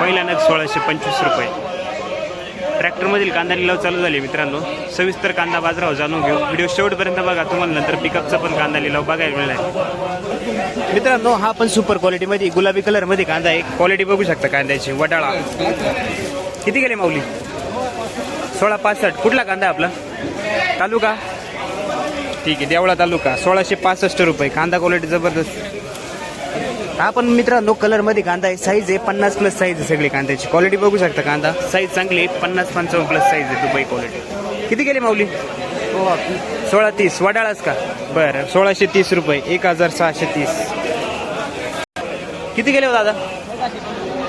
पहिला नग सोळाशे पंचवीस रुपये. ट्रॅक्टरमधील कांदा लिलाव चालू झाले मित्रांनो. सविस्तर कांदा बाजारावर जाणून घेऊ. व्हिडिओ शेवटपर्यंत बघा. तुम्हाला नंतर पिकअपचा पण कांदा लिलाव बघायला मिळणार मित्रांनो हा पण सुपर क्वालिटीमध्ये गुलाबी कलरमध्ये कांदा आहे. क्वालिटी बघू शकता कांद्याची. वडाळा. किती गेले माऊली? सोळा पासष्ट. कुठला कांदा आपला? तालुका? ठीक आहे देवळा तालुका सोळाशे पासष्ट रुपये कांदा क्वालिटी जबरदस्त. हा पण मित्रांनो कलरमध्ये कांदा आहे साईज आहे पन्नास प्लस साईज आहे सगळी कांद्याची. क्वालिटी बघू शकता कांदा. साईज चांगली आहे पन्नास पंचावन्न प्लस साईज आहे दुबई क्वालिटी किती गेले माऊली? सोळा. तीस. वडाळाच का? बरं सोळाशे तीस रुपये एक हजार सहाशे तीस. किती गेले हो दादा?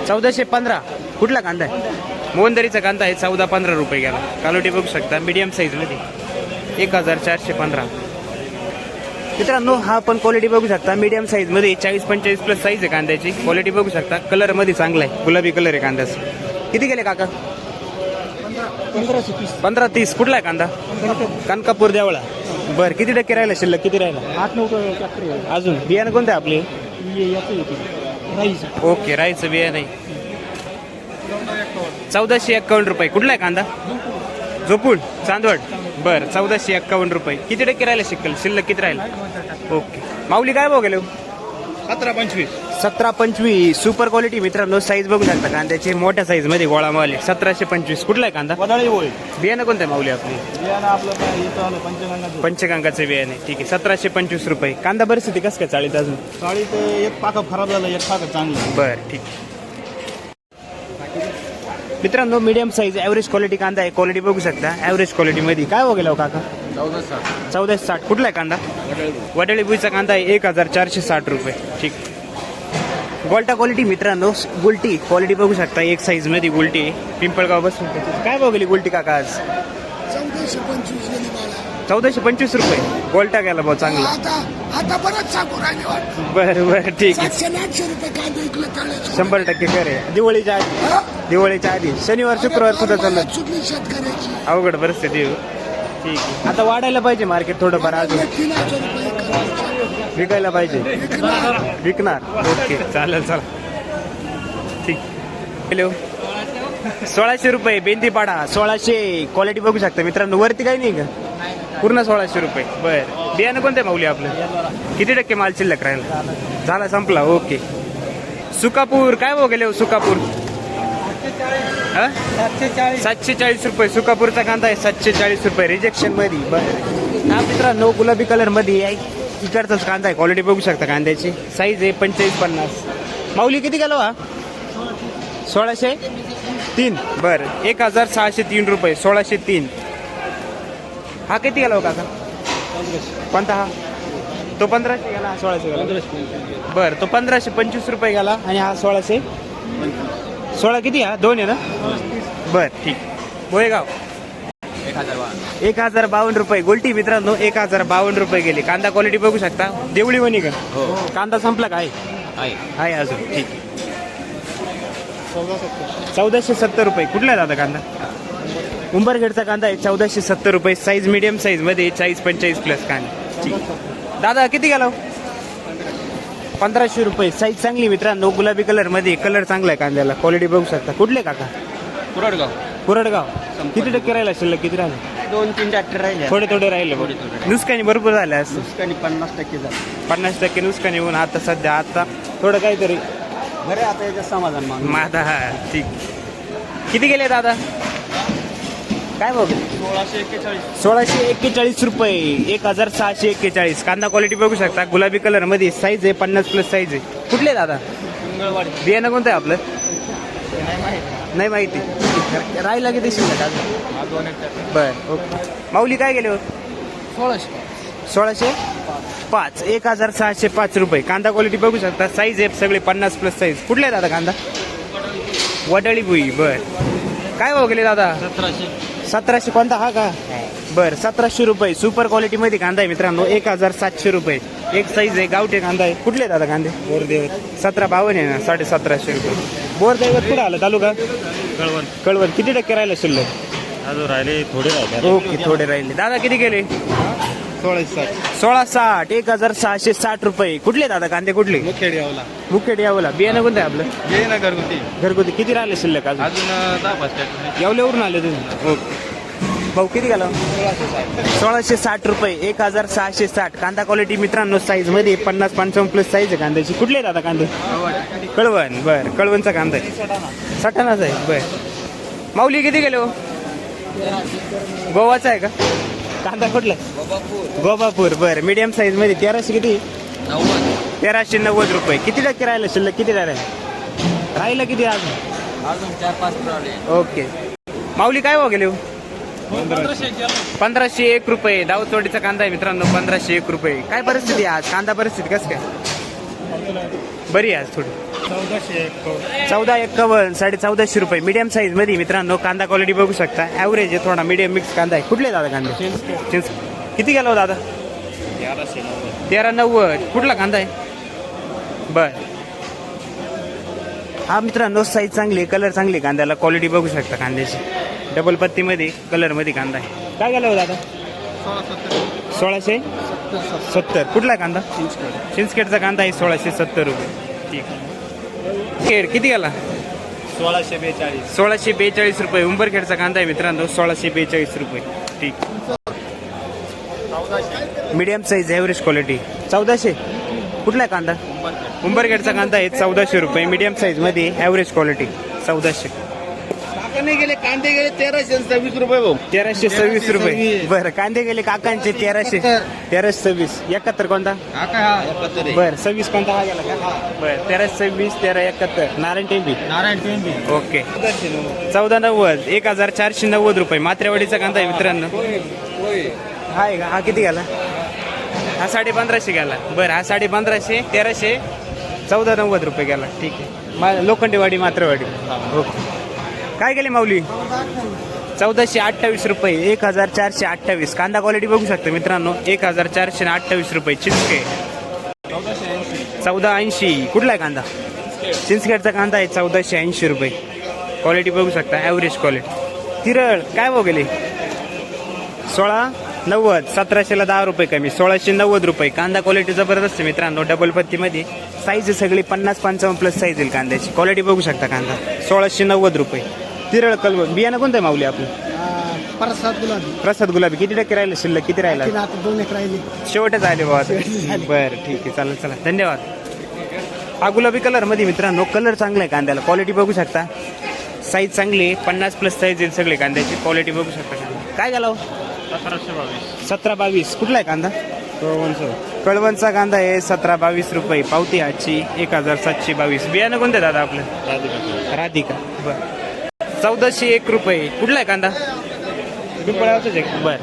चौदाशे पंधरा. कुठला कांदा आहे? मोहनदरीचा कांदा आहे चौदा पंधरा रुपये गेला. क्वालिटी बघू शकता मीडियम साईजमध्ये एक हजार चारशे पंधरा. मित्रांनो हा पण क्वालिटी बघू शकता. मीडियम साईजमध्ये चाळीस पंचेचाळीस प्लस साईज आहे कांद्याची. क्वालिटी बघू शकता. कलरमध्ये चांगला आहे. गुलाबी कलर आहे कांद्याचा. किती गेले काका? पंधरा तीस. कुठला आहे कांदा? कनकापूर देवळा. बर किती टक्के राहिला शिल्लक? किती राहिला? आठ नऊ अजून? बियाणं कोणतं आहे आपले? ओके राहायचं बिया नाही चौदाशे एक्कावन्न रुपये. कुठला आहे कांदा? झोपूड चांदवड. बर चौदाशे एक्कावन्न रुपये. किती टक्के राहिला शिकल शिल्लक किती राहिला? ओके. माऊली काय भाव गेलो? सतरा पंचवीस. सतरा पंचवीस. सुपर क्वालिटी मित्रांनो साईज बघू शकता. कांद्याचे मोठ्या साईजमध्ये गोळा मावले सतराशे पंचवीस. कुठला आहे कांदा? वडाळी होय. बियाणं कोणतं आहे माऊली आपली? पंचगंगाचे. बियाणे ठीक आहे. सतराशे पंचवीस रुपये. कांदा परिस्थिती कसं काय? चाळीत अजून? ते एक पाक खराब झालं एक पाक चांगलं. बर ठीक मित्रांनो मीडियम साईज ॲव्हरेज क्वालिटी कांदा आहे. क्वालिटी बघू शकता. ॲव्हरेज क्वालिटीमध्ये काय हो हो काका? चौदा साठ. चौदाशे साठ कुठला आहे कांदा? वडाळी बुईचा कांदा आहे. एक हजार चारशे साठ रुपये. ठीक. गोल्टा क्वालिटी मित्रांनो गुलटी क्वालिटी बघू शकता. एक साईजमध्ये गुलटी पिंपळगाव बसून. काय बघली गुलटी काका आज? चौदाशे पंचवीस. चौदाशे पंचवीस रुपये. गोल्टा गेला भाऊ चांगला. आता आता बरंच सांगू राहिले वाटतं बरं बरं ठीक आहे. सातशे आठशे रुपये कांदे इकले तळ्याचे शंभर टक्के करे दिवाळीच्या आधी. हा? दिवाळीच्या आधी. शनिवार शुक्रवार सुद्धा चुकली शेतकऱ्याची अवघड परिस्थिती आहे. ठीक आहे. आता वाढायला पाहिजे मार्केट थोडंफार अजून. तीन हजार रुपये. करायचे. विकायला पाहिजे. विकणार. विकणार. ओके. चालेल चला ठीक. हॅलो. सोळाशे रुपये बेंदीपाडा. सोळाशे. क्वालिटी बघू शकता मित्रांनो. वरती काही नाही का? पूर्ण सोळाशे रुपये. बर. बियाणं कोणते माऊली आपलं? किती टक्के माल शिल्लक राहिला? झाला संपला. ओके. सुकापूर. काय भाव गेले हो सुकापूर? सातशे चाळीस सातशे चाळीस रुपये. सुकापूरचा कांदा आहे सातशे चाळीस रुपये. रिजेक्शनमध्ये बरं. हा मित्रांनो गुलाबी कलरमध्ये आहे. इकडचाच कांदा आहे. क्वालिटी बघू शकता कांद्याची. साईज आहे पंचेचाळीस पन्नास. माऊली किती गेलो हा? सोळाशे तीन. बरं. एक हजार सहाशे तीन रुपये. सोळाशे तीन. हा किती गेला हो काका? कोणता हा? तो पंधराशे गेला? हा सोळाशे गेला. बर तो पंधराशे पंचवीस रुपये गेला आणि हा सोळाशे? सोळा किती हा दोन आहे ना? बर ठीक. बोयगाव एक हजार बावन्न. रुपये. गोल्टी मित्रांनो एक हजार बावन्न रुपये गेले. कांदा क्वालिटी बघू शकता? देवळी वणी का? कांदा संपला काय आहे. अजून. ठीक. चौदाशे सत्तर रुपये. कुठला आहे दादा कांदा? उंबरखेडचा कांदा आहे चौदाशे सत्तर रुपये साईज मिडियम साईजमध्ये चाळीस पंचेचाळीस प्लस कांदा. ठीक दादा किती गेला हो? पंधराशे रुपये. साईज चांगली मित्रांनो गुलाबी कलरमध्ये कलर चांगला आहे कांद्याला. क्वालिटी बघू शकता. कुठले काका? कुरडगाव. कुरडगाव. किती टक्के राहिला शिल्लक? किती राहिला? दोन तीन ट्रॅक्टर राहिले. थोडे थोडे राहिले. नुसकानी भरपूर झाले असं नुकसानी पन्नास टक्के झालं. पन्नास टक्के नुकसान येऊन आता सध्या आता थोडं काहीतरी बरे आता याच्यात समाधान मागून. माझा हा ठीक. किती गेले दादा? काय बघ सोळाशे एक्केचाळीस. सोळाशे एक्केचाळीस रुपये. एक हजार सहाशे एक्केचाळीस. कांदा क्वालिटी बघू शकता. गुलाबी कलरमध्ये साईज आहे पन्नास प्लस साईज आहे. कुठले दादा? मंगळवाडी बियाणं कोणतं आहे आपलं? नाही माहिती. राहिला किती शिल्लक बर ओके. माऊली काय गेले हो? सोळाशे. सोळाशे? पाच. एक हजार सहाशे पाच रुपये. कांदा क्वालिटी बघू शकता. साईज आहे सगळे पन्नास प्लस साईज कुठले आहे दादा कांदा? वडाळी. बुई बर. काय भाव गेले दादा? सतराशे. सतराशे कोणता हा का? बर सतराशे रुपये. सुपर क्वालिटी मध्ये कांदा आहे मित्रांनो. एक हजार सातशे रुपये. एक साईज आहे. गावठी कांदा आहे. कुठले दादा कांदे? बोरदेवत. सतरा बावन्न आहे ना? साडे सतराशे रुपये. बोरदेवत कुठं आलं? तालुका? कळवण. कळवण. किती टक्के राहिलं शिल्लक? अजून राहिले थोडे राहिले. ओके थोडे राहिले. दादा किती गेले सोळाशे साठ. सोळा साठ एक हजार सहाशे साठ रुपये. कुठले दादा कांदे कुठले? मुखेड यावला बियाणं कोणतं आहे आपलं? ये ना घरगुती. घरगुती. किती राहिले शिल्लक अजून? अजून दहा पाच ट्रॅक्टर येवल्यावरून आले तुम्ही? भाऊ किती गेला? सोळाशे साठ रुपये. एक हजार सहाशे साठ. कांदा क्वालिटी मित्रांनो साईजमध्ये पन्नास पंचावन्न प्लस साईज आहे कांद्याची. कुठले आता कांदे? कळवण. बर. कळवणचा कांदा आहे. सटाणाच आहे. बर. माऊली किती गेलो गोवाचा आहे का? कांदा कुठला? गोबापूर बर. मीडियम साईजमध्ये तेराशे किती? तेराशे नव्वद रुपये. किती टक्के राहिलं शिल्लक? किती राहिलं राहिलं किती अजून? अजून चार पाच राहिले ओके. माऊली काय हो गेले हो? पंधराशे एक रुपये. दावतवाडीचा कांदा आहे मित्रांनो पंधराशे एक रुपये. काय परिस्थिती आहे आज? कांदा परिस्थिती कसं काय? बरी आहे आज थोडी. चौदाशे एक चौदा एक्कावन्न साडे चौदाशे रुपये. मीडियम साईजमध्ये मित्रांनो कांदा क्वालिटी बघू शकता. ॲव्हरेज आहे थोडा. मीडियम मिक्स कांदा आहे. कुठले दादा कांदे? चिंच किती गेला हो दादा? तेराशे नव्वद. तेरा नव्वद. कुठला कांदा आहे? बर. हा मित्रांनो साईज चांगली कलर चांगली कांद्याला. क्वालिटी बघू शकता कांद्याची. डबल पत्तीमध्ये कलरमध्ये कांदा आहे. काय गेला हो दादा? सोळाशे? सत्तर. कुठला कांदा? चिंचखेडचा कांदा आहे सोळाशे सत्तर रुपये. ठीक खेड किती गेला? सोळाशे बेचाळीस. सोळाशे बेचाळीस रुपये. उंबरखेडचा कांदा आहे मित्रांनो सोळाशे बेचाळीस रुपये. ठीक. मीडियम साईज ॲव्हरेज क्वालिटी चौदाशे. कुठला आहे कांदा? उंबरखेडचा कांदा आहे चौदाशे रुपये. मीडियम साईजमध्ये ॲव्हरेज क्वालिटी चौदाशे. काकाने गेले कांदे गेले तेराशे सव्वीस रुपये भाऊ. तेराशे सव्वीस रुपये. बरं कांदे गेले काकांचे तेराशे. तेराशे सव्वीस. एकाहत्तर कोणता. बर सव्वीस कोणता हा गेला का बर तेरा सव्वीस तेरा एकाहत्तर. Narayan Tembi. Narayan twenty okay. चौदा नव्वद. एक हजार चारशे नव्वद रुपये. मात्रेवाडीचा कांदा आहे मित्रांनो. हा आहे का? हा किती गेला? हा साडे पंधराशे गेला. बरं हा साडे पंधराशे तेराशे चौदा नव्वद रुपये गेला. ठीक आहे. मा लोखंडेवाडी मात्रवाडी ओके. काय गेले माऊली? चौदाशे अठ्ठावीस रुपये एक हजार चारशे अठ्ठावीस. कांदा क्वालिटी बघू शकता मित्रांनो. एक हजार चारशे अठ्ठावीस रुपये. चिंचके चौदा ऐंशी. कुठला आहे कांदा? चिंचखेडचा कांदा आहे चौदाशे ऐंशी रुपये. क्वालिटी बघू शकता ॲव्हरेज क्वालिटी तिरळ काय भाव गेले? सोळा नव्वद सतराशेला दहा रुपये कमी सोळाशे नव्वद रुपये. कांदा क्वालिटी जबरदस्त आहे मित्रांनो डबल पत्तीमध्ये साईज सगळी पन्नास पंचावन्न प्लस साईज येईल कांद्याची. क्वालिटी बघू शकता कांदा. सोळाशे नव्वद रुपये. तिरळ कलव बियाणं कोणतं माऊली आपलं? परसाद गुलाबी. प्रसाद गुलाबी. किती टक्के राहिलं शिल्लक? किती राहिला? आता दोन एक राहिली. शेवटच आले बाबा बरं ठीक आहे. चालेल चला धन्यवाद. हा गुलाबी कलरमध्ये मित्रांनो कलर चांगला आहे कांद्याला. क्वालिटी बघू शकता. साईज चांगली आहे. पन्नास प्लस साईज येईल सगळे कांद्याची. क्वालिटी बघू शकता. काय झालं सतराशे बावीस. सतरा बावीस. कुठला आहे कांदा? कळवणचं. कळवणचा कांदा आहे सतरा बावीस रुपये. पावती आजची एक हजार सातशे बावीस. बियाणं कोणतं दादा आपलं? राधिका. राधिका. बर. चौदाशे एक रुपये. कुठला आहे कांदा? पिंपळावरच आहे. बर.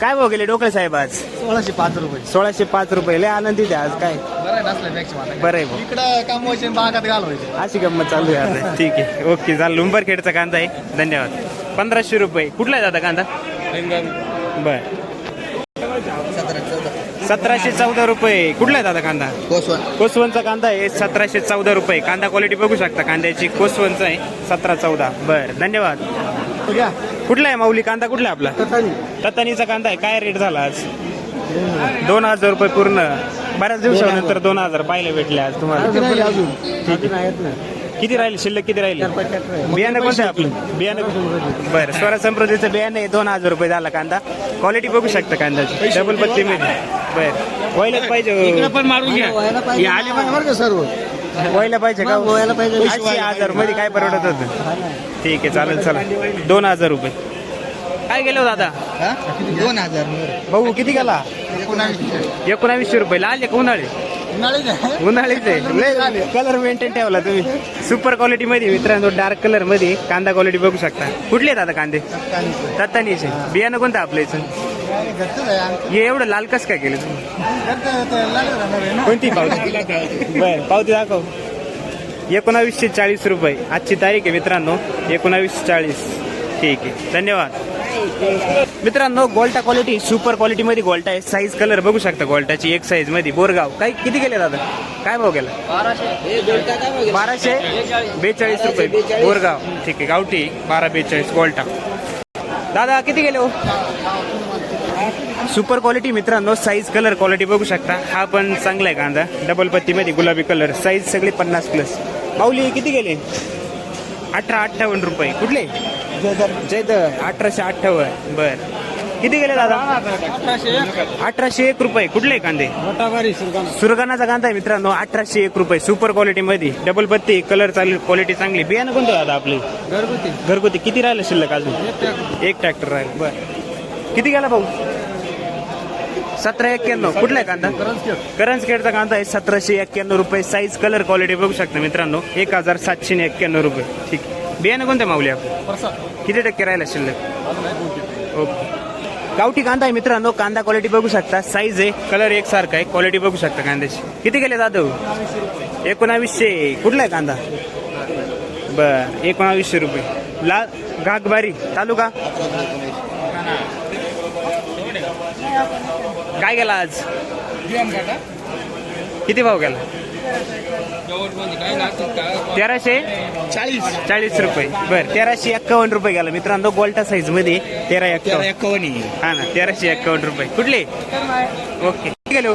काय भाव गेले डोकळे साहेब आज? सोळाशे पाच रुपये. सोळाशे पाच रुपये. लय आनंदीत आहे आज काय? बरं आहे भाऊ. इकडं काम व्हायचे बागात घालवायचे. अशी गंमत चालू आहे आता. ठीक आहे. ओके झालं उंबरखेडचा कांदा आहे. धन्यवाद. पंधराशे रुपये. कुठला आहे दादा कांदा? बर. सतराशे चौदा रुपये. कुठला आहे दादा कांदा? कोसवनचा कांदा आहे. सतराशे चौदा रुपये. कांदा क्वालिटी बघू शकता. कांद्याची कोसवनचा आहे. सतरा चौदा. बर. धन्यवाद. कुठला आहे माऊली? कांदा कुठला आहे आपला? ततानीचा कांदा आहे. काय रेट झाला आज? दोन हजार रुपये पूर्ण. बऱ्याच दिवसानंतर दोन हजार पाहिले भेटले आज तुम्हाला. ठीक आहे. किती राहील? शिल्लक किती राहील? बियाणं कोणतं आहे आपलं? बियाणं बरं. स्वरा संप्रदायचं बियाणं आहे. दोन हजार रुपये झाला कांदा. क्वालिटी बघू शकता कांद्याची. डबल पत्ती मध्ये. बरं. व्हायलाच पाहिजे पण मारून घ्या. हे आले पाहिजे बरं का सर्व? व्हायला पाहिजे का? व्हायला पाहिजे. ऐंशी हजारमध्ये काय परवडत होतं? ठीक आहे चालेल चला दोन हजार रुपये. काय गेलो दादा? दोन हजार. भाऊ किती गेला? एकोणावीसशे रुपये. लाल एक उन्हाळे? उन्हाळीच आहे. कलर मेंटेन ठेवला तुम्ही. सुपर क्वालिटी मध्ये मित्रांनो डार्क कलरमध्ये. कांदा क्वालिटी बघू शकता. कुठले आहेत आता कांदे? तत्तानीचे बियाणं कोणतं आपलं याचं हे एवढं लाल कस काय केलं तुम्ही? कोणती पावती? बर पावती दाखव. एकोणावीसशे चाळीस रुपये. आजची तारीख आहे मित्रांनो एकोणावीसशे चाळीस. ठीक आहे. धन्यवाद. मित्रांनो गोल्टा क्वालिटी सुपर क्वालिटी मध्ये गोल्टा आहे. साईज कलर बघू शकता गोल्टाची एक साईजमध्ये. बोरगाव. काय किती गेले दादा? काय भाव गेला? बाराशे. बेचाळीस. रुपये. बोरगाव. ठीक आहे गावठी बारा बेचाळीस गोल्टा. दादा किती गेले हो? सुपर क्वालिटी मित्रांनो साईज कलर क्वालिटी बघू शकता. हा पण चांगला आहे कांदा. डबल पत्तीमध्ये गुलाबी कलर साईज सगळे पन्नास प्लस माऊली किती गेले? अठरा अठ्ठावन्न रुपये. कुठले? जयदर अठराशे अठ्ठावन्न. बर. किती गेले दादा? अठराशे एक. रुपये. कुठले कांदे? सुरगाणाचा कांदा आहे मित्रांनो अठराशे एक रुपये. सुपर क्वालिटी मध्ये. डबल पत्ती कलर चालू क्वालिटी चांगली. बियाणं कोणतं दादा आपले? घरगुती. घरगुती. किती राहिलं शिल्लक अजून? एक ट्रॅक्टर राहील. बर. किती गेला भाऊ? सतरा एक्क्याण्णव. कुठला आहे कांदा? करंजखेडचा कांदा आहे. सतराशे एक्क्याण्णव रुपये. साईज कलर क्वालिटी बघू शकता मित्रांनो. एक हजार सातशे एक्क्याण्णव रुपये. ठीक. बियाणं कोणतं माऊली आपण किती टक्के राहिला शिल्लक? ओके. गावठी कांदा आहे मित्रांनो. कांदा क्वालिटी बघू शकता. साईज आहे. कलर एकसारखा आहे. क्वालिटी बघू शकता कांद्याची. किती गेले जाधव? एकोणावीसशे. कुठला आहे कांदा? बर. एकोणावीसशे रुपये. ला घागबारी. तालुका? काय गेला आज? किती भाव गेला तेराशे? चाळीस. चाळीस रुपये. बर तेराशे एक्कावन्न रुपये गेला मित्रांनो गोल्टा साईजमध्ये तेरा एक्कावन्न. हा ना तेराशे एक्कावन्न रुपये. कुठले? ओके. गेलो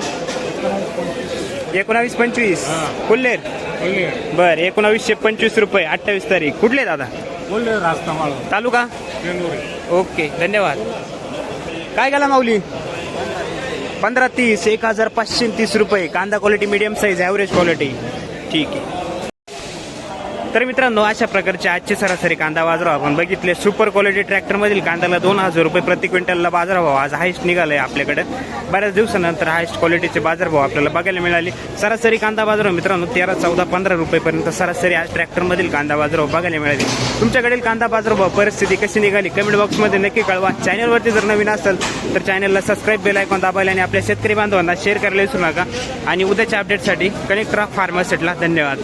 एकोणावीस पंचवीस. कुल्लेर बर एकोणावीसशे पंचवीस रुपये. अठ्ठावीस तारीख. कुठले दादा? तालुका? ओके धन्यवाद. काय गेला माऊली? पंधरा तीस एक हजार पाचशे तीस रुपये. कांदा quality medium size average quality ठीक आहे. तर मित्रांनो अशा प्रकारचे आजचे सरासरी कांदा बाजारभाव आपण बघितले. सुपर क्वालिटी ट्रॅक्टरमधील कांद्याला दोन हजार रुपये प्रति क्विंटलला बाजारभाव आज हायस्ट निघालाय आपल्याकडे. बऱ्याच दिवसानंतर हायस्ट क्वालिटीचे बाजारभाव आपल्याला बघायला मिळाले. सरासरी कांदा बाजार मित्रांनो तेरा चौदा पंधरा रुपयेपर्यंत सरासरी आज ट्रॅक्टरमधील कांदा बाजारभाव बघायला मिळाले. तुमच्याकडील कांदा बाजारभाव परिस्थिती कशी निघाली? कमेंट बॉक्समध्ये नक्की कळवा. चॅनलवरती जर नवीन असेल तर चॅनलला सबस्क्राईब बेल ऐकून दाबायला आणि आपल्या शेतकरी बांधवांना शेअर करायला विसरू नका. आणि उद्याच्या अपडेटसाठी कनेक्ट राहा फार्मासेटला धन्यवाद.